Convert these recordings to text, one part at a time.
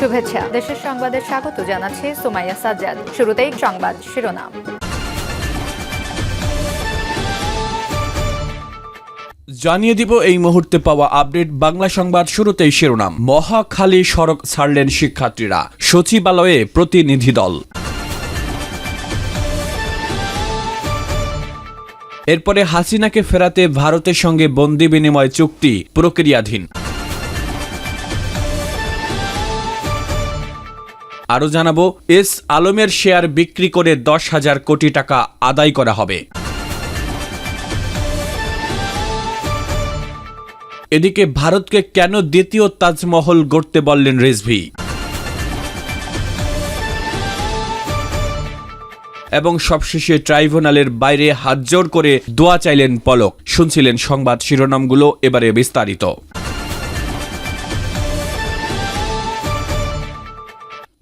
শুভেচ্ছা। দেশের সংবাদে স্বাগত জানাচ্ছি সুমাইয়া সাজ্জাদ। শুরুতেই সংবাদ শিরোনাম। জানিয়ে দিব এই মুহূর্তে পাওয়া আপডেট বাংলা সংবাদ শুরুতেই শিরোনাম। মহাখালী সড়ক ছাড়লেন শিক্ষার্থীরা। সচিবালয়ে প্রতিনিধি দল। এরপরে হাসিনাকে ফেরাতে ভারতের সঙ্গে বন্দি বিনিময় চুক্তি প্রক্রিয়াধীন। আরও জানাব, এস আলমের শেয়ার বিক্রি করে দশ হাজার কোটি টাকা আদায় করা হবে। এদিকে ভারতকে কেন দ্বিতীয় তাজমহল গড়তে বললেন রেজভি? এবং সবশেষে ট্রাইব্যুনালের বাইরে হাতজোড় করে দোয়া চাইলেন পলক। শুনছিলেন সংবাদ শিরোনামগুলো, এবারে বিস্তারিত।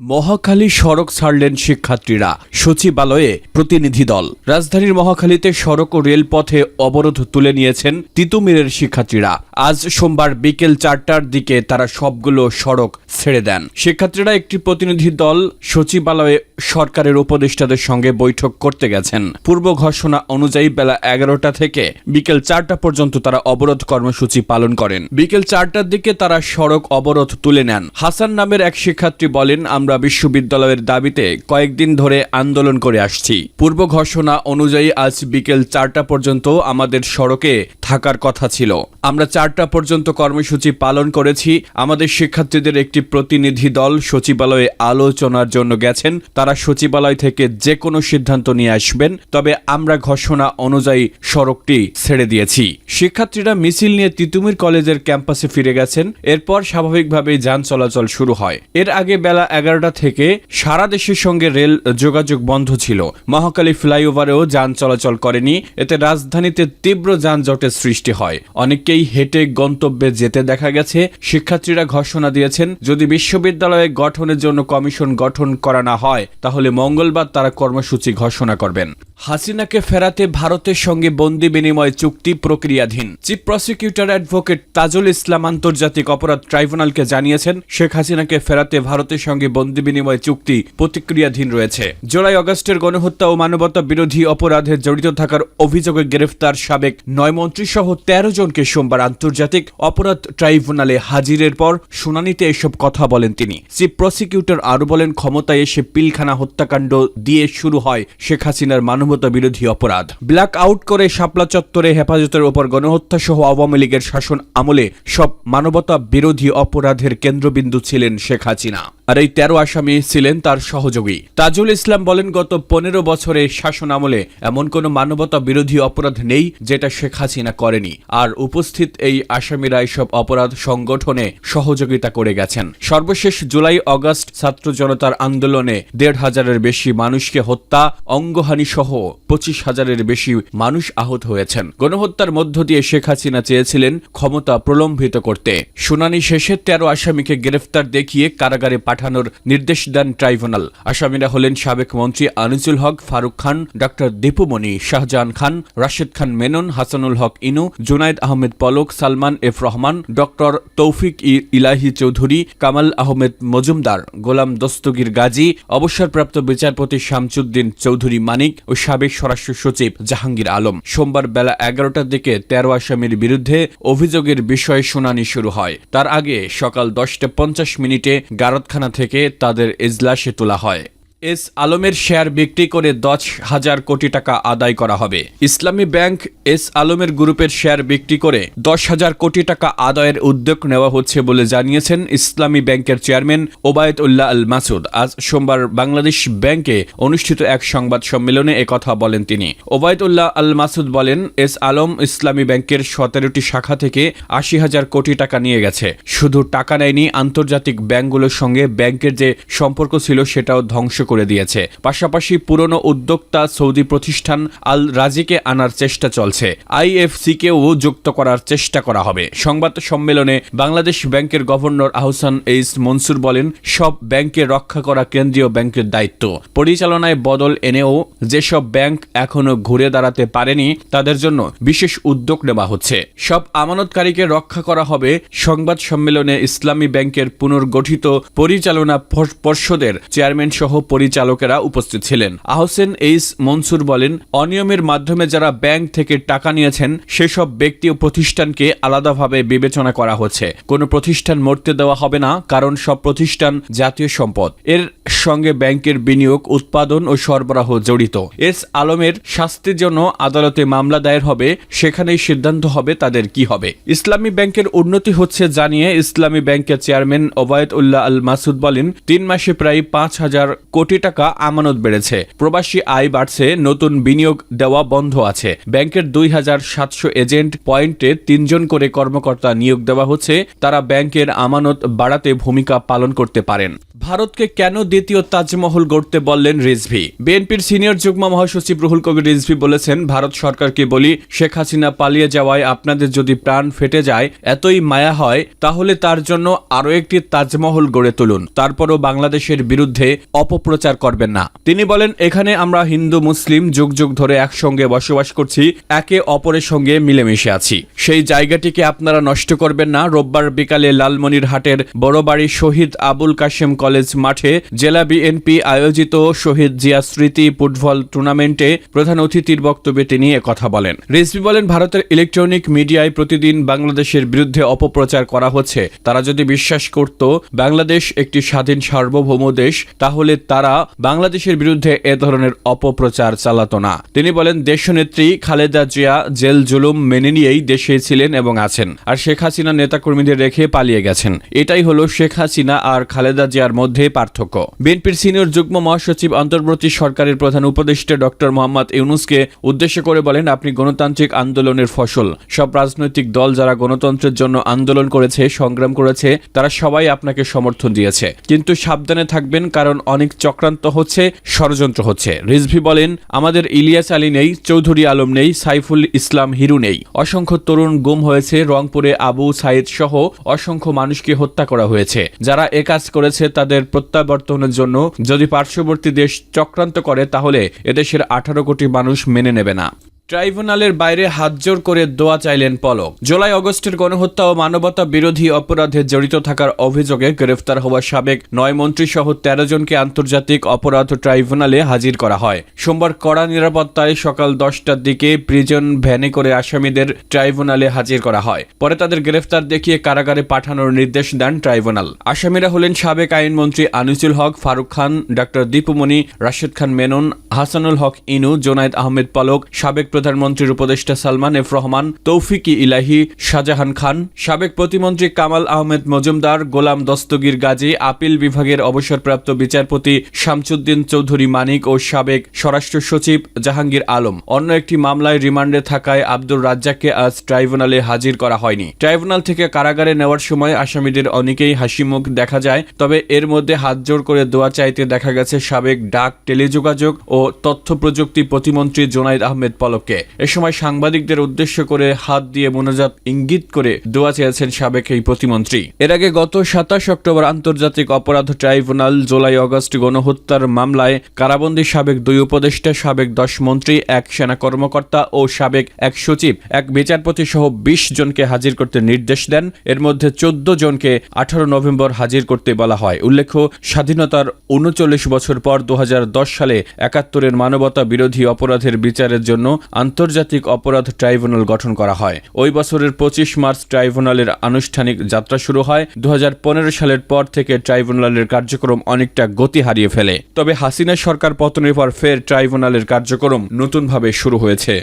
মহাখালী সড়ক ছাড়লেন শিক্ষার্থীরা। সচিবালয়ে প্রতিনিধি দল। রাজধানীর মহাখালীতে সড়ক ও রেলপথে অবরোধ তুলে নিয়েছেন তিতুমিরের শিক্ষার্থীরা। আজ সোমবার বিকেল চারটার দিকে তারা সবগুলো সড়ক ছেড়ে দেন। শিক্ষার্থীরা একটি প্রতিনিধি দল সচিবালয়ে সরকারের উপদেষ্টাদের সঙ্গে বৈঠক করতে গেছেন। পূর্ব ঘোষণা অনুযায়ী বেলা এগারোটা থেকে বিকেল চারটা পর্যন্ত তারা অবরোধ কর্মসূচি পালন করেন। বিকেল চারটার দিকে তারা সড়ক অবরোধ তুলে নেন। হাসান নামের এক শিক্ষার্থী বলেন আমরা বিশ্ববিদ্যালয়ের দাবিতে কয়েকদিন ধরে আন্দোলন করে আসছি। পূর্ব ঘোষণা অনুযায়ী আজ বিকেল চারটা পর্যন্ত আমাদের সড়কে থাকার কথা ছিল। আমরা চারটা পর্যন্ত কর্মসূচি পালন করেছি। আমাদের শিক্ষার্থীদের একটি প্রতিনিধি দল সচিবালয়ে আলোচনার জন্য গেছেন। তারা সচিবালয় থেকে যে কোনো সিদ্ধান্ত নিয়ে আসবেন। তবে আমরা ঘোষণা অনুযায়ী সড়কটি ছেড়ে দিয়েছি। শিক্ষার্থীরা মিছিল নিয়ে তিতুমির কলেজের ক্যাম্পাসে ফিরে গেছেন। এরপর স্বাভাবিকভাবেই যান চলাচল শুরু হয়। এর আগে বেলা এগারোটা থেকে সারা দেশের সঙ্গে রেল যোগাযোগ বন্ধ ছিল। মহাকালী ফ্লাইওভারেও যান চলাচল করেনি, এতে রাজধানীতে তীব্র যানজটের সৃষ্টি হয়। অনেককেই হেঁটে গন্তব্যে যেতে দেখা গেছে, শিক্ষার্থীরা ঘোষণা দিয়েছেন, যদি বিশ্ববিদ্যালয়ে গঠনের জন্য কমিশন গঠন করা না হয়, তাহলে মঙ্গলবার তারা কর্মসূচি ঘোষণা করবেন। হাসিনাকে ফেরাতে ভারতের সঙ্গে বন্দি বিনিময় চুক্তি প্রক্রিয়াধীন। Chief prosecutor advocate Tajul Islam আন্তর্জাতিক অপরাধ ট্রাইব্যুনালকে জানিয়েছেন, শেখ হাসিনাকে ফেরাতে ভারতের সঙ্গে বন্দি বিনিময় চুক্তি প্রতিক্রিয়াধীন রয়েছে। জুলাই আগস্টের গণহত্যা ও মানবতা বিরোধী অপরাধে জড়িত থাকার অভিযোগে গ্রেফতার সাবেক নয় মন্ত্রী সহ তেরো জনকে সোমবার আন্তর্জাতিক অপরাধ ট্রাইব্যুনালে হাজিরের পর শুনানিতে এসব কথা বলেন তিনি। চিফ প্রসিকিউটর আরও বলেন, ক্ষমতায় এসে পিলখানা হত্যাকাণ্ড দিয়ে শুরু হয় শেখ হাসিনার মানবতা বিরোধী অপরাধ। ব্ল্যাক আউট করে শাপলা চত্বরে হেফাজতের ওপর গণহত্যা সহ আওয়ামী লীগের শাসন আমলে সব মানবতা বিরোধী অপরাধের কেন্দ্রবিন্দু ছিলেন শেখ হাসিনা। আর এই তেরো আসামি ছিলেন তার সহযোগী। তাজুল ইসলাম বলেন, গত পনেরো বছরে শাসন আমলে এমন কোনো মানবতা বিরোধী অপরাধ নেই যেটা শেখ হাসিনা করেনি। আর উপস্থিত এই আসামিরা এসব অপরাধ সংগঠনে সহযোগিতা করে গেছেন। সর্বশেষ জুলাই অগস্ট ছাত্র জনতার আন্দোলনে দেড় হাজারের বেশি মানুষকে হত্যা, অঙ্গহানি সহ পঁচিশ হাজারের বেশি মানুষ আহত হয়েছেন। গণহত্যার মধ্য দিয়ে শেখ হাসিনা চেয়েছিলেন ক্ষমতা প্রলম্বিত করতে। শুনানি শেষে তেরো আসামিকে গ্রেফতার দেখিয়ে কারাগারে পাঠানোর নির্দেশ দেন ট্রাইব্যুনাল। আসামিরা হলেন সাবেক মন্ত্রী Anisul Haque, Faruk Khan, doctor Dipu Moni, Shahjahan Khan, Rashed Khan Menon, Hasanul Haque Inu, Junaid Ahmed Palak, Salman F Rahman, doctor Tawfiq e- Elahi Chowdhury, Kamal Ahmed Majumder, Golam Dastagir Gazi, অবসরপ্রাপ্ত বিচারপতি শামসুদ্দিন চৌধুরী মানিক ও সাবেক স্বরাষ্ট্র সচিব জাহাঙ্গীর আলম। সোমবার বেলা এগারোটার দিকে তেরো আসামির বিরুদ্ধে অভিযোগের বিষয়ে শুনানি শুরু হয়। তার আগে সকাল দশটা পঞ্চাশ মিনিটে গারদখানা থেকে তাদের এজলাসে তোলা হয়। এস আলমের শেয়ার বিক্রি করে দশ হাজার কোটি টাকা আদায় করা হবে। ইসলামী ব্যাংক এস আলমের গ্রুপের শেয়ার বিক্রি করে দশ হাজার কোটি টাকা আদায়ের উদ্যোগ নেওয়া হচ্ছে বলে জানিয়েছেন ইসলামী ব্যাংকের চেয়ারম্যান ওবায়দ উল্লাহ আল মাসুদ। আজ সোমবার বাংলাদেশ ব্যাংকে অনুষ্ঠিত এক সংবাদ সম্মেলনে একথা বলেন তিনি। ওবায়দুল্লাহ আল মাসুদ বলেন, এস আলম ইসলামী ব্যাংকের সতেরোটি শাখা থেকে আশি হাজার কোটি টাকা নিয়ে গেছে। শুধু টাকা নেয়নি, আন্তর্জাতিক ব্যাংকগুলোর সঙ্গে ব্যাংকের যে সম্পর্ক ছিল সেটাও ধ্বংস করে দিয়েছে। পাশাপাশি পুরনো উদ্যোক্তা সৌদি প্রতিষ্ঠান আল রাজিকে আনার চেষ্টা চলছে। আইএফসিকেও যুক্ত করার চেষ্টা করা হবে। সংবাদ সম্মেলনে বাংলাদেশ ব্যাংকের গভর্নর আহসান এইস মনসুর বলেন, সব ব্যাংকে রক্ষা করা কেন্দ্রীয় ব্যাংকের দায়িত্ব। পরিচালনায় বদল এনেও যেসব ব্যাংক এখনও ঘুরে দাঁড়াতে পারেনি, তাদের জন্য বিশেষ উদ্যোগ নেওয়া হচ্ছে। সব আমানতকারীকে রক্ষা করা হবে সংবাদ সম্মেলনে ইসলামী ব্যাংকের পুনর্গঠিত পরিচালনা পর্ষদের চেয়ারম্যান সহ পরিচালকেরা উপস্থিত ছিলেন। আহসেন এইস মনসুর বলেন, অনিয়মের মাধ্যমে যারা ব্যাংক থেকে টাকা নিয়েছেন, সেসব ব্যক্তি ও প্রতিষ্ঠানকে আলাদাভাবে বিবেচনা করা হচ্ছে। কোনো প্রতিষ্ঠান মরতে দেওয়া হবে না, কারণ সব প্রতিষ্ঠান জাতীয় সম্পদ। এর সঙ্গে ব্যাংকের বিনিয়োগ, উৎপাদন ও সরবরাহ জড়িত। এস আলমের শাস্তির জন্য আদালতে মামলা দায়ের হবে, সেখানেই সিদ্ধান্ত হবে তাদের কি হবে। ইসলামী ব্যাংকের উন্নতি হচ্ছে জানিয়ে ইসলামী ব্যাংকের চেয়ারম্যান ওবায়দ উল্লাহ আল মাসুদ বলেন, তিন মাসে প্রায় পাঁচ হাজার কোটি টাকা আমানত বেড়েছে। প্রবাসী আয় বাড়ছে, নতুন বিনিয়োগ দেওয়া বন্ধ আছে। ব্যাংকের দুই হাজার সাতশো এজেন্ট পয়েন্টে তিনজন করে কর্মকর্তা নিয়োগ দেওয়া হচ্ছে। তারা ব্যাংকের আমানত বাড়াতে ভূমিকা পালন করতে পারেন। ভারতকে কেন দ্বিতীয় তাজমহল গড়তে বললেন রিজভি? বিএনপির সিনিয়র যুগ্ম মহাসচিব রুহুল কবির রিজভি বলেছেন, ভারত সরকারকে বলি, শেখ হাসিনা পালিয়ে যাওয়ায় আপনাদের যদি প্রাণ ফেটে যায়, এতই মায়া হয়, তাহলে তার জন্য আরও একটি তাজমহল গড়ে তুলুন। তারপরও বাংলাদেশের বিরুদ্ধে অপপ্রচার করবেন না। তিনি বলেন, এখানে আমরা হিন্দু, মুসলিম যুগ যুগ ধরে একসঙ্গে বসবাস করছি, একে অপরের সঙ্গে মিলেমিশে আছি। সেই জায়গাটিকে আপনারা নষ্ট করবেন না। রোববার বিকালে লালমনিরহাটের বড়বাড়ি শহীদ আবুল কাশেম কলেজ মাঠে জেলা বিএনপি আয়োজিত শহীদ জিয়া স্মৃতি ফুটবল টুর্নামেন্টে প্রধান অতিথির বক্তব্যে তিনি কথা বলেন। রিজভি বলেন, ভারতের ইলেকট্রনিক মিডিয়ায় প্রতিদিন বাংলাদেশের বিরুদ্ধে অপপ্রচার করা হচ্ছে। তারা যদি বিশ্বাস করত, বাংলাদেশ একটি স্বাধীন সার্বভৌম দেশ, তাহলে তারা বাংলাদেশের বিরুদ্ধে এ ধরনের অপপ্রচার চালাতো না। তিনি বলেন, দেশনেত্রী খালেদা জিয়া জেল জুলুম মেনে নিয়েই দেশে ছিলেন এবং আছেন, আর শেখ হাসিনা নেতাকর্মীদের রেখে পালিয়ে গেছেন। এটাই হলো শেখ হাসিনা আর খালেদা জিয়ার মধ্যে পার্থক্য। বিএনপির সিনিয়র যুগ্ম মহাসচিব অন্তর্বর্তী সরকারের প্রধান উপদেষ্টা ডক্টর মোহাম্মদ ইউনুসকে উদ্দেশ্য করে বলেন, আপনি গণতান্ত্রিক আন্দোলনের ফসল। সব রাজনৈতিক দল যারা গণতন্ত্রের জন্য আন্দোলন করেছে, সংগ্রাম করেছে, তারা সবাই আপনাকে সমর্থন দিয়েছে। কিন্তু সাবধানে থাকবেন, কারণ অনেক চক্রান্ত হচ্ছে, ষড়যন্ত্র হচ্ছে। রিজভি বলেন, আমাদের ইলিয়াস আলী নেই, চৌধুরী আলম নেই, সাইফুল ইসলাম হিরু নেই। অসংখ্য তরুণ গুম হয়েছে রংপুরে আবু সাইদ সহ অসংখ্য মানুষকে হত্যা করা হয়েছে। যারা এ কাজ করেছে তাদের প্রত্যাবর্তনের জন্য যদি পার্শ্ববর্তী দেশ চক্রান্ত করে, তাহলে এদেশের আঠারো কোটি মানুষ মেনে নেবে না। ট্রাইব্যুনালের বাইরে হাত হাতজোড় করে দোয়া চাইলেন পলক। জুলাই অগস্টের গণহত্যা ও মানবতা বিরোধী অপরাধে জড়িত থাকার অভিযোগে গ্রেফতার হওয়া সাবেক নয় মন্ত্রী সহ তেরো জনকে আন্তর্জাতিক অপরাধ ট্রাইব্যুনালে হাজির করা হয়। সোমবার কড়া নিরাপত্তায় সকাল দশটার দিকে প্রিজন ভ্যানে করে আসামিদের ট্রাইব্যুনালে হাজির করা হয়। পরে তাদের গ্রেফতার দেখিয়ে কারাগারে পাঠানোর নির্দেশ দেন ট্রাইব্যুনাল। আসামিরা হলেন সাবেক আইনমন্ত্রী আনিসুল হক, ফারুক খান ডক্টর দীপুমণি রাশেদ খান মেনন, হাসানুল হক ইনু, জোনায়েদ আহমেদ পলক, সাবেক প্রধানমন্ত্রীর উপদেষ্টা সালমান এফ রহমান তৌফিকি ইলাহি, শাহজাহান খান, সাবেক প্রতিমন্ত্রী কামাল আহমেদ মজুমদার, গোলাম দস্তগীর গাজী, আপিল বিভাগের অবসরপ্রাপ্ত বিচারপতি শামসুদ্দিন চৌধুরী মানিক ও সাবেক স্বরাষ্ট্র সচিব জাহাঙ্গীর আলম। অন্য একটি মামলায় রিমান্ডে থাকায় আব্দুর রাজ্জাককে আজ ট্রাইব্যুনালে হাজির করা হয়নি। ট্রাইব্যুনাল থেকে কারাগারে নেওয়ার সময় আসামিদের অনেকেই হাসিমুখ দেখা যায়, তবে এর মধ্যে হাতজোড় করে দোয়া চাইতে দেখা গেছে সাবেক ডাক টেলিযোগাযোগ ও তথ্য প্রযুক্তি প্রতিমন্ত্রী জোনাইদ আহমেদ পলককে এ সময় সাংবাদিকদের উদ্দেশ্য করে হাত দিয়ে মোনাজাত ইঙ্গিত করে দোয়া চেয়েছেন সাবেক এই প্রতিমন্ত্রী। এর আগে গত সাতাশ অক্টোবর আন্তর্জাতিক অপরাধ ট্রাইব্যুনাল জুলাই অগস্ট গণহত্যার মামলায় কারাবন্দী সাবেক দুই উপদেষ্টা, সাবেক দশ মন্ত্রী, এক সেনা কর্মকর্তা ও সাবেক এক সচিব, এক বিচারপতি সহ বিশ জনকে হাজির করতে নির্দেশ দেন। এর মধ্যে চোদ্দ জনকে আঠারো নভেম্বর হাজির করতে বলা হয়। উল্লেখ্য, স্বাধীনতার উনচল্লিশ বছর পর দু হাজার দশ সালে একাত্তরের মানবতা বিরোধী অপরাধের বিচারের জন্য আন্তর্জাতিক অপরাধ ট্রাইব্যুনাল গঠন করা হয়। ওই বছরের পঁচিশ মার্চ ট্রাইব্যুনালের আনুষ্ঠানিক যাত্রা শুরু হয়। দু হাজার পনেরো সালের পর থেকে ট্রাইব্যুনালের কার্যক্রম অনেকটা গতি হারিয়ে ফেলে। তবে হাসিনা সরকার পতনের পর ফের ট্রাইব্যুনালের কার্যক্রম নতুনভাবে শুরু হয়েছে।